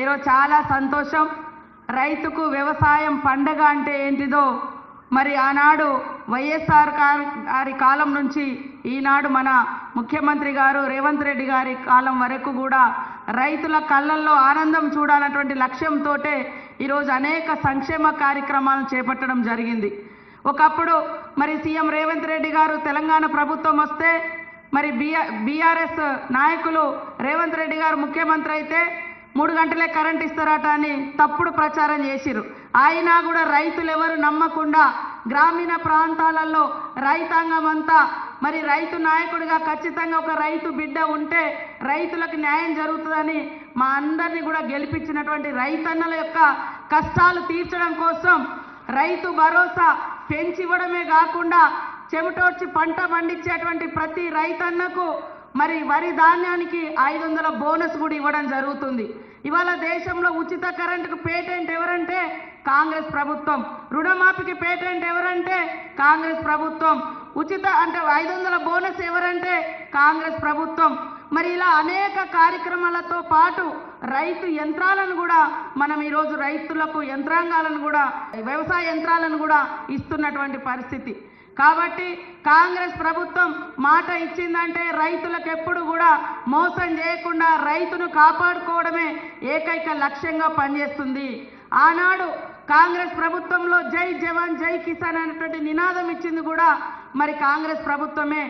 ఈరోజు చాలా సంతోషం. రైతుకు వ్యవసాయం పండగ అంటే ఏంటిదో మరి ఆనాడు వైఎస్ఆర్ గారి కాలం నుంచి ఈనాడు మన ముఖ్యమంత్రి గారు రేవంత్ రెడ్డి గారి కాలం వరకు కూడా రైతుల కళ్ళల్లో ఆనందం చూడాలన్నటువంటి లక్ష్యంతో ఈరోజు అనేక సంక్షేమ కార్యక్రమాలను చేపట్టడం జరిగింది. ఒకప్పుడు మరి సీఎం రేవంత్ రెడ్డి గారు తెలంగాణ ప్రభుత్వం వస్తే మరి బిఆర్ బీఆర్ఎస్ నాయకులు రేవంత్ రెడ్డి గారు ముఖ్యమంత్రి అయితే మూడు గంటలే కరెంట్ ఇస్తారట అని తప్పుడు ప్రచారం చేసిరు అయినా కూడా రైతులు ఎవరు నమ్మకుండా గ్రామీణ ప్రాంతాలలో రైతాంగం అంతా మరి రైతు నాయకుడిగా ఖచ్చితంగా ఒక రైతు బిడ్డ ఉంటే రైతులకు న్యాయం జరుగుతుందని మా అందరినీ కూడా గెలిపించినటువంటి రైతన్నల యొక్క కష్టాలు తీర్చడం కోసం రైతు భరోసా పెంచివ్వడమే కాకుండా చెమటోడ్చి పంట పండించేటువంటి ప్రతి రైతన్నకు మరి వరి ధాన్యానికి ఐదు వందల బోనస్ కూడా ఇవ్వడం జరుగుతుంది. ఇవాళ దేశంలో ఉచిత కరెంటుకు పేటెంట్ ఎవరంటే కాంగ్రెస్ ప్రభుత్వం. రుణమాఫీకి పేటెంట్ ఎవరంటే కాంగ్రెస్ ప్రభుత్వం. ఉచిత అంటే ఐదు వందల బోనస్ ఎవరంటే కాంగ్రెస్ ప్రభుత్వం. మరి ఇలా అనేక కార్యక్రమాలతో పాటు రైతు యంత్రాలను కూడా మనం ఈరోజు రైతులకు యంత్రాంగాలను కూడా వ్యవసాయ యంత్రాలను కూడా ఇస్తున్నటువంటి పరిస్థితి. కాబట్టి కాంగ్రెస్ ప్రభుత్వం మాట ఇచ్చిందంటే రైతులకు ఎప్పుడు కూడా మోసం చేయకుండా రైతును కాపాడుకోవడమే ఏకైక లక్ష్యంగా పనిచేస్తుంది. ఆనాడు కాంగ్రెస్ ప్రభుత్వంలో జై జవాన్ జై కిసాన్ అనేటువంటి నినాదం ఇచ్చింది కూడా మరి కాంగ్రెస్ ప్రభుత్వమే.